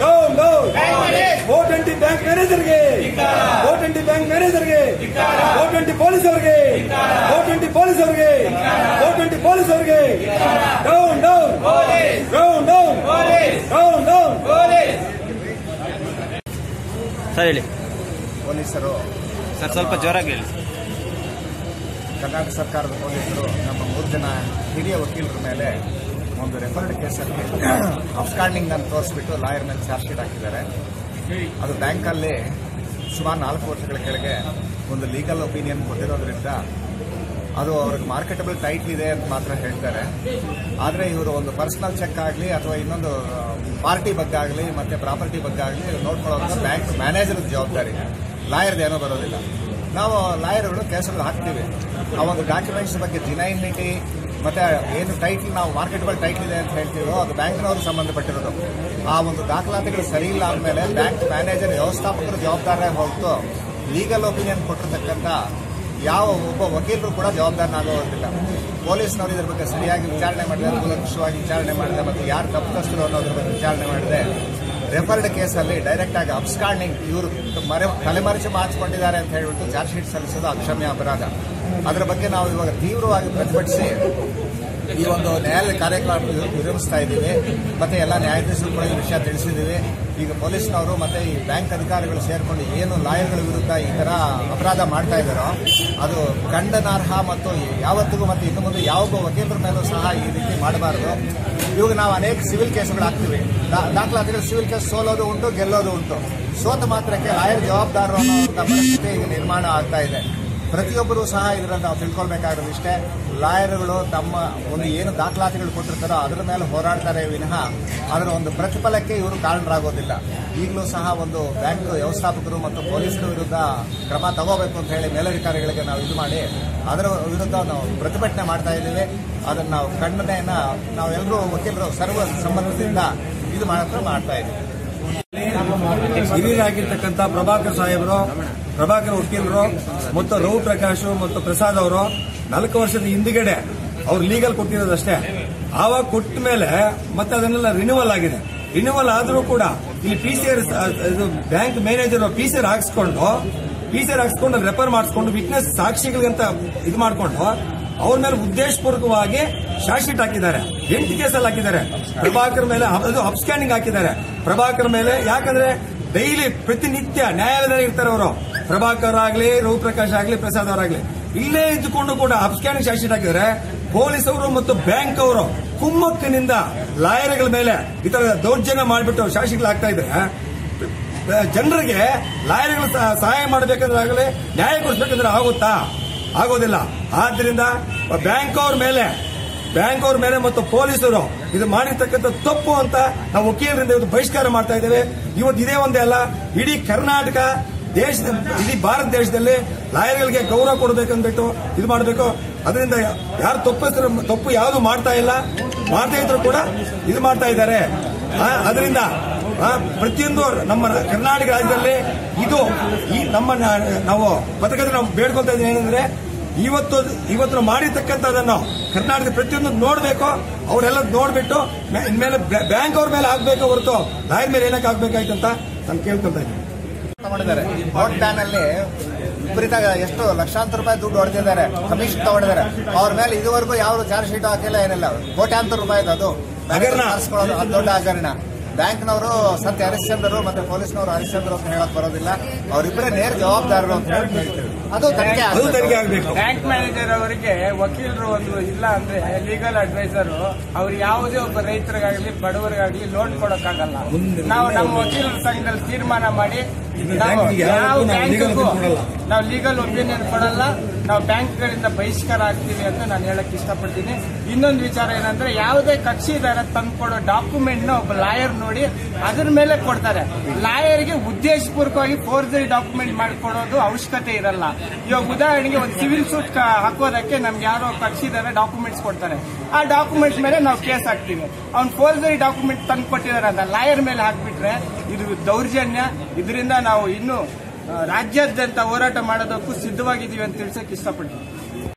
Down down four twenty bank ಮ್ಯಾನೇಜರ್ಗೆ four twenty bank ಮ್ಯಾನೇಜರ್ಗೆ four twenty police ಅವರಿಗೆ four twenty police ಅವರಿಗೆ four twenty police ಅವರಿಗೆ down down down down down down sir ಹೇಳಿ. ಪೊಲೀಸರು. Sir ಸ್ವಲ್ಪ ಜೋರಾಗಿ ಹೇಳಿ. ಕರ್ನಾಟಕ ಸರ್ಕಾರದ ಪೊಲೀಸರು ನಮ್ಮ ಮೂರು ಜನ ಹಿರಿಯ ವಕೀಲರ ಮೇಲೆ ಒಂದು ರೆಫರ್ಡ್ ಕೇಸಲ್ಲಿ ಅಪ್ಸ್ಟ್ಯಾಂಡಿಂಗ್ ಅನ್ನು ತೋರಿಸ್ಬಿಟ್ಟು ಲಾಯರ್ ಮೇಲೆ ಚಾರ್ಜ್ ಶೀಟ್ ಹಾಕಿದ್ದಾರೆ. ಅದು ಬ್ಯಾಂಕಲ್ಲಿ ಸುಮಾರು ನಾಲ್ಕು ವರ್ಷಗಳ ಕೆಳಗೆ ಒಂದು ಲೀಗಲ್ ಒಪಿನಿಯನ್ ಕೊಟ್ಟಿರೋದ್ರಿಂದ ಅದು ಅವ್ರಿಗೆ ಮಾರ್ಕೆಟಬಲ್ ಟೈಟ್ಲ್ ಇದೆ ಅಂತ ಮಾತ್ರ ಹೇಳ್ತಾರೆ. ಆದರೆ ಇವರು ಒಂದು ಪರ್ಸನಲ್ ಚೆಕ್ ಆಗಲಿ ಅಥವಾ ಇನ್ನೊಂದು ಪಾರ್ಟಿ ಬಗ್ಗೆ ಆಗಲಿ ಮತ್ತೆ ಪ್ರಾಪರ್ಟಿ ಬಗ್ಗೆ ಆಗಲಿ ನೋಡ್ಕೊಳ್ಳೋದು ಬ್ಯಾಂಕ್ ಮ್ಯಾನೇಜರ್ ಜವಾಬ್ದಾರಿ. ಲಾಯರ್ದು ಏನೋ ಬರೋದಿಲ್ಲ. ನಾವು ಲಾಯರ್ಗಳು ಕೇಸಲ್ಲಿ ಹಾಕ್ತೀವಿ. ಆ ಒಂದು ಡಾಕ್ಯುಮೆಂಟ್ಸ್ ಬಗ್ಗೆ ಜಿನೈನಿಟಿ ಮತ್ತೆ ಏನು ಟೈಟ್ಲ್ ನಾವು ಮಾರ್ಕೆಟಬಲ್ ಟೈಟ್ಲ್ ಇದೆ ಅಂತ ಹೇಳ್ತೀವೋ ಅದು ಬ್ಯಾಂಕ್ನವ್ರಿಗೆ ಸಂಬಂಧಪಟ್ಟಿರೋದು. ಆ ಒಂದು ದಾಖಲಾತಿಗಳು ಸರಿ ಇಲ್ಲ ಅಂದಮೇಲೆ ಬ್ಯಾಂಕ್ ಮ್ಯಾನೇಜರ್ ವ್ಯವಸ್ಥಾಪಕರು ಜವಾಬ್ದಾರಿಯಾಗಿ ಹೊರತು ಲೀಗಲ್ ಒಪಿನಿಯನ್ ಕೊಟ್ಟಿರ್ತಕ್ಕಂಥ ಯಾವ ಒಬ್ಬ ವಕೀಲರು ಕೂಡ ಜವಾಬ್ದಾರನಾಗೋದಿಲ್ಲ. ಪೊಲೀಸ್ನವರು ಇದ್ರ ಬಗ್ಗೆ ಸರಿಯಾಗಿ ವಿಚಾರಣೆ ಮಾಡಿದೆ ಕೂಲಂಕುಷವಾಗಿ ವಿಚಾರಣೆ ಮಾಡಿದೆ ಮತ್ತು ಯಾರು ತಪ್ಪಿತಸ್ಥರು ಅನ್ನೋದ್ರ ಬಗ್ಗೆ ವಿಚಾರಣೆ ಮಾಡಿದೆ. ರೆಫರ್ಡ್ ಕೇಸಲ್ಲಿ ಡೈರೆಕ್ಟ್ ಆಗಿ ಅಬ್ಸ್ಕಾಂಡಿಂಗ್ ಇವರು ಮರೆ ತಲೆಮರೆಸಿ ಮಾಡಿಸ್ಕೊಂಡಿದ್ದಾರೆ ಅಂತ ಹೇಳಿಬಿಟ್ಟು ಚಾರ್ಜ್ ಶೀಟ್ ಸಲ್ಲಿಸೋದು ಅಕ್ಷಮ್ಯ ಅಪರಾಧ ಅದರ ಬಗ್ಗೆ ನಾವು ಇವಾಗ ತೀವ್ರವಾಗಿ ಪ್ರತಿಭಟಿಸಿ ಈ ಒಂದು ನ್ಯಾಯಾಲಯ ಕಾರ್ಯಕ್ರಮ ವಿರಮಿಸ್ತಾ ಇದ್ದೀವಿ. ಮತ್ತೆ ಎಲ್ಲ ನ್ಯಾಯಾಧೀಶರು ಕೂಡ ಈ ವಿಷಯ ತಿಳಿಸಿದ್ದೀವಿ. ಈಗ ಪೊಲೀಸ್ನವರು ಮತ್ತೆ ಈ ಬ್ಯಾಂಕ್ ಅಧಿಕಾರಿಗಳು ಸೇರಿಕೊಂಡು ಏನು ಲಾಯರ್ಗಳ ವಿರುದ್ಧ ಈ ತರ ಅಪರಾಧ ಮಾಡ್ತಾ ಇದ್ದಾರೋ, ಅದು ಖಂಡನಾರ್ಹ ಮತ್ತು ಯಾವತ್ತಿಗೂ ಮತ್ತೆ ಇನ್ನು ಮುಂದೆ ಯಾವೊಬ್ಬ ವಕೀಲರ ಮೇಲೂ ಸಹ ಈ ರೀತಿ ಮಾಡಬಾರದು. ಇವಾಗ ನಾವು ಅನೇಕ ಸಿವಿಲ್ ಕೇಸುಗಳು ಹಾಕ್ತೀವಿ. ದಾಖಲಾತಿಗಳು ಸಿವಿಲ್ ಕೇಸ್ ಸೋಲೋದು ಉಂಟು, ಗೆಲ್ಲೋದು ಉಂಟು. ಸೋತ ಮಾತ್ರಕ್ಕೆ ಲಾಯರ್ ಜವಾಬ್ದಾರರು ಅನ್ನೋ ಪರಿಸ್ಥಿತಿ ಈಗ ನಿರ್ಮಾಣ ಆಗ್ತಾ ಇದೆ. ಪ್ರತಿಯೊಬ್ಬರು ಸಹ ಇದರಲ್ಲಿ ನಾವು ತಿಳ್ಕೊಳ್ಬೇಕಾಗಿರೋದು ಇಷ್ಟೇ. ಲಾಯರ್ಗಳು ತಮ್ಮ ಒಂದು ಏನು ದಾಖಲಾತಿಗಳು ಕೊಟ್ಟಿರ್ತಾರೋ ಅದರ ಮೇಲೆ ಹೋರಾಡ್ತಾರೆ ವಿನಃ ಅದರ ಒಂದು ಪ್ರತಿಫಲಕ್ಕೆ ಇವರು ಕಾರಣರಾಗೋದಿಲ್ಲ. ಈಗಲೂ ಸಹ ಒಂದು ಬ್ಯಾಂಕ್ ವ್ಯವಸ್ಥಾಪಕರು ಮತ್ತು ಪೊಲೀಸರ ವಿರುದ್ಧ ಕ್ರಮ ತಗೋಬೇಕು ಅಂತ ಹೇಳಿ ಮೇಲಧಿಕಾರಿಗಳಿಗೆ ನಾವು ಇದು ಮಾಡಿ ಅದರ ವಿರುದ್ಧ ನಾವು ಪ್ರತಿಭಟನೆ ಮಾಡ್ತಾ ಇದ್ದೀವಿ. ಅದನ್ನು ನಾವು ಖಂಡನೆಯನ್ನು ನಾವೆಲ್ಲರೂ ವಕೀಲರು ಸರ್ವ ಸಂಬಂಧದಿಂದ ಇದು ಮಾತ್ರ ಮಾಡ್ತಾ ಇದ್ದೀವಿ. ಹಿರಿಯರಾಗಿರ್ತಕ್ಕಂಥ ಪ್ರಭಾಕರ್ ಸಾಹೇಬರು ಪ್ರಭಾಕರ್ ವಕೀಲರು ಮತ್ತು ರಘು ಪ್ರಕಾಶ್ ಮತ್ತು ಪ್ರಸಾದ್ ಅವರು ನಾಲ್ಕು ವರ್ಷದ ಹಿಂದಿಗಡೆ ಅವ್ರು ಲೀಗಲ್ ಕೊಟ್ಟಿರೋದಷ್ಟೇ ಆವಾಗ ಕೊಟ್ಟ ಮೇಲೆ ಮತ್ತೆ ಅದನ್ನೆಲ್ಲ ರಿನ್ಯೂವಲ್ ಆಗಿದೆ. ರಿನ್ಯೂವಲ್ ಆದರೂ ಕೂಡ ಇಲ್ಲಿ P C R bank manager P C R ಹಾಕಿಸ್ಕೊಂಡು P C R ಹಾಕ್ಸ್ಕೊಂಡು ರೆಫರ್ ಮಾಡಿಸ್ಕೊಂಡು ವಿಟ್ನೆಸ್ ಸಾಕ್ಷಿಗಳಿಗಂತ ಇದು ಮಾಡಿಕೊಂಡು ಅವ್ರ ಮೇಲೆ ಉದ್ದೇಶಪೂರ್ವಕವಾಗಿ ಶಾರ್ಟ್ ಶೀಟ್ ಹಾಕಿದ್ದಾರೆ. ಎಂಟು ಕೇಸಲ್ಲಿ ಹಾಕಿದ್ದಾರೆ. ಪ್ರಭಾಕರ್ ಮೇಲೆ ಅದು ಅಪ್ಸ್ಕ್ಯಾನಿಂಗ್ ಹಾಕಿದ್ದಾರೆ. ಪ್ರಭಾಕರ್ ಮೇಲೆ ಯಾಕಂದ್ರೆ ಡೈಲಿ ಪ್ರತಿನಿತ್ಯ ನ್ಯಾಯಾಲಯದಲ್ಲಿ ಇರ್ತಾರೆ ಅವರು. ಪ್ರಭಾಕರ್ ಆಗ್ಲಿ, ರೂಪ್ರಕಾಶ್ ಆಗಲಿ, ಪ್ರಸಾದ್ ಅವರಾಗ್ಲಿ ಇಲ್ಲೇ ಇದ್ದುಕೊಂಡು ಕೂಡ ಅಪ್ಸ್ಕ್ಯಾನಿಂಗ್ ಚಾರ್ಜ್ ಶೀಟ್ ಹಾಕಿದ್ದಾರೆ ಪೊಲೀಸ್ ಅವರು ಮತ್ತು ಬ್ಯಾಂಕ್ ಅವರು ಕುಮ್ಮಕ್ಕಿನಿಂದ ಲಾಯರ್ಗಳ ಮೇಲೆ ಈ ತರ ದೌರ್ಜನ್ಯ ಮಾಡಿಬಿಟ್ಟು ಚಾರ್ಜ್ ಆಗ್ತಾ ಇದ್ರೆ ಜನರಿಗೆ ಲಾಯರ್ಗಳು ಸಹ- ಸಹಾಯ ಮಾಡಬೇಕಂದ್ರೆ ಆಗಲಿ, ನ್ಯಾಯ ಕೊಡಿಸ್ಬೇಕಂದ್ರೆ ಆಗುತ್ತಾ? ಆಗೋದಿಲ್ಲ. ಆದ್ರಿಂದ ಬ್ಯಾಂಕ್ ಅವ್ರ ಮೇಲೆ, ಬ್ಯಾಂಕ್ ಅವ್ರ ಮೇಲೆ ಮತ್ತು ಪೊಲೀಸರು ಇದು ಮಾಡಿರ್ತಕ್ಕಂಥ ತಪ್ಪು ಅಂತ ನಾವು ವಕೀಲರಿಂದ ಇವತ್ತು ಬಹಿಷ್ಕಾರ ಮಾಡ್ತಾ ಇದ್ದೇವೆ. ಇವತ್ತು ಇದೇ ಒಂದೇ ಅಲ್ಲ, ಇಡೀ ಕರ್ನಾಟಕ ದೇಶದ ಇಡೀ ಭಾರತ ದೇಶದಲ್ಲಿ ಲಾಯರ್ಗಳಿಗೆ ಗೌರವ ಕೊಡಬೇಕಂದ್ಬಿಟ್ಟು ಇದು ಮಾಡಬೇಕು. ಅದರಿಂದ ಯಾರು ತಪ್ಪಿಸ್ತಾರೆ ತಪ್ಪು ಯಾವುದು ಮಾಡ್ತಾ ಇಲ್ಲ, ಮಾಡ್ತಾ ಇದ್ರು ಕೂಡ ಇದು ಮಾಡ್ತಾ ಇದ್ದಾರೆ. ಅದರಿಂದ ಪ್ರತಿಯೊಂದು ನಮ್ಮ ಕರ್ನಾಟಕ ರಾಜ್ಯದಲ್ಲಿ ಇದು ಈ ನಮ್ಮ ನಾವು ಪತ್ರಕರ್ತರು ನಾವು ಬೇಡ್ಕೊಳ್ತಾ ಇದ್ದೀವಿ ಏನಂದ್ರೆ, ಇವತ್ತು ಇವತ್ತು ಮಾಡಿರ್ತಕ್ಕಂಥದ್ದನ್ನು ಕರ್ನಾಟಕದ ಪ್ರತಿಯೊಂದು ನೋಡಬೇಕು, ಅವರೆಲ್ಲ ನೋಡ್ಬಿಟ್ಟು ಇನ್ಮೇಲೆ ಬ್ಯಾಂಕ್ ಅವ್ರ ಮೇಲೆ ಆಗ್ಬೇಕು ಹೊರತು, ಲಾಯರ್ ಮೇಲೆ ಏನಕ್ಕೆ ಆಗ್ಬೇಕಾಯ್ತು ಅಂತ ನಾನು ಕೇಳ್ಕೊಳ್ತಾ ಇದ್ದೀನಿ. ತಗೊಂಡಿದ್ದಾರೆ. ವೋಟ್ ಬ್ಯಾನ್ ಅಲ್ಲಿ ವಿಪರೀತ ಎಷ್ಟು ಲಕ್ಷಾಂತರ ರೂಪಾಯಿ ದುಡ್ಡು ಹೊಡೆದಿದ್ದಾರೆ. ಕಮಿಷನ್ ತಗೊಂಡಿದ್ದಾರೆ. ಅವ್ರ ಮೇಲೆ ಇದುವರೆಗೂ ಯಾವ ಚಾರ್ಜ್ ಶೀಟ್ ಹಾಕಿಲ್ಲ ಏನಿಲ್ಲ. ಕೋಟ್ಯಾಂತರ ರೂಪಾಯಿ ಅದು. ಅದು ದೊಡ್ಡ ಹಗರಣ ಬ್ಯಾಂಕ್ನವರು ಸತ್ಯ ಹರಿಶ್ಚಂದ್ರರು ಮತ್ತೆ ಪೊಲೀಸ್ನವರು ಹರಿಶ್ಚಂದ್ರ ಅಂತ ಹೇಳಕ್ ಬರೋದಿಲ್ಲ. ಅವರಿಬ್ಬರೇ ನೇರ ಜವಾಬ್ದಾರರು ಅಂತ ಹೇಳಿ ಹೇಳ್ತೀವಿ ಅದು ತನಿಖೆ ಅದು ಆಗ್ಬೇಕು. ಆಗಬೇಕು. ಬ್ಯಾಂಕ್ ಮ್ಯಾನೇಜರ್ ಅವರಿಗೆ ವಕೀಲರು ಒಂದು ಇಲ್ಲ ಅಂದ್ರೆ ಲೀಗಲ್ ಅಡ್ವೈಸರ್ ಅವ್ರು ಯಾವುದೇ ಒಬ್ಬ ರೈತರಿಗಾಗ್ಲಿ ಬಡವರಿಗಾಗ್ಲಿ ಲೋನ್ ಕೊಡಕ್ಕಾಗಲ್ಲ. ನಾವು ನಮ್ಮ ವಕೀಲರ ಸಂಘದಲ್ಲಿ ತೀರ್ಮಾನ ಮಾಡಿ ನಾವು ಬ್ಯಾಂಕಿಗೆ ಲೀಗಲ್ ಒಪಿನಿಯನ್ ಕೊಡಲ್ಲ. ನಾವು ಬ್ಯಾಂಕ್ಗಳಿಂದ ಬಹಿಷ್ಕಾರ ಆಗ್ತೀವಿ ಅಂತ ನಾನು ಹೇಳಕ್ ಇಷ್ಟಪಡ್ತೀನಿ. ಇನ್ನೊಂದು ವಿಚಾರ ಏನಂದ್ರೆ ಯಾವುದೇ ಕಕ್ಷಿದಾರ ತಂದ್ಕೊಡೋ ಡಾಕ್ಯುಮೆಂಟ್ನ ಒಬ್ಬ ಲಾಯರ್ ನೋಡಿ ಅದ್ರ ಮೇಲೆ ಕೊಡ್ತಾರೆ. ಲಾಯರ್ಗೆ ಉದ್ದೇಶಪೂರ್ವಕವಾಗಿ ಫೋರ್ಜರಿ ಡಾಕ್ಯುಮೆಂಟ್ ಮಾಡಿಕೊಡೋದು ಅವಶ್ಯಕತೆ ಇರಲ್ಲ. ಇವಾಗ ಉದಾಹರಣೆಗೆ ಒಂದು ಸಿವಿಲ್ ಸೂಟ್ ಹಾಕೋದಕ್ಕೆ ನಮ್ಗೆ ಯಾರೋ ಕಕ್ಷಿದಾರ ಡಾಕ್ಯುಮೆಂಟ್ಸ್ ಕೊಡ್ತಾರೆ. ಆ ಡಾಕ್ಯುಮೆಂಟ್ಸ್ ಮೇಲೆ ನಾವು ಕೇಸ್ ಹಾಕ್ತೀವಿ. ಅವ್ನು ಫೋರ್ಜರಿ ಡಾಕ್ಯುಮೆಂಟ್ ತಂದು ಕೊಟ್ಟಿದ್ದಾರೆ ಅಂತ ಲಾಯರ್ ಮೇಲೆ ಹಾಕ್ಬಿಟ್ರೆ ಇದು ದೌರ್ಜನ್ಯ. ಇದರಿಂದ ನಾವು ಇನ್ನು ರಾಜ್ಯಾದ್ಯಂತ ಹೋರಾಟ ಮಾಡೋದಕ್ಕೂ ಸಿದ್ಧವಾಗಿದ್ದೀವಿ ಅಂತ ತಿಳಿಸಕ್ಕೆ ಇಷ್ಟಪಡ್ತೀನಿ.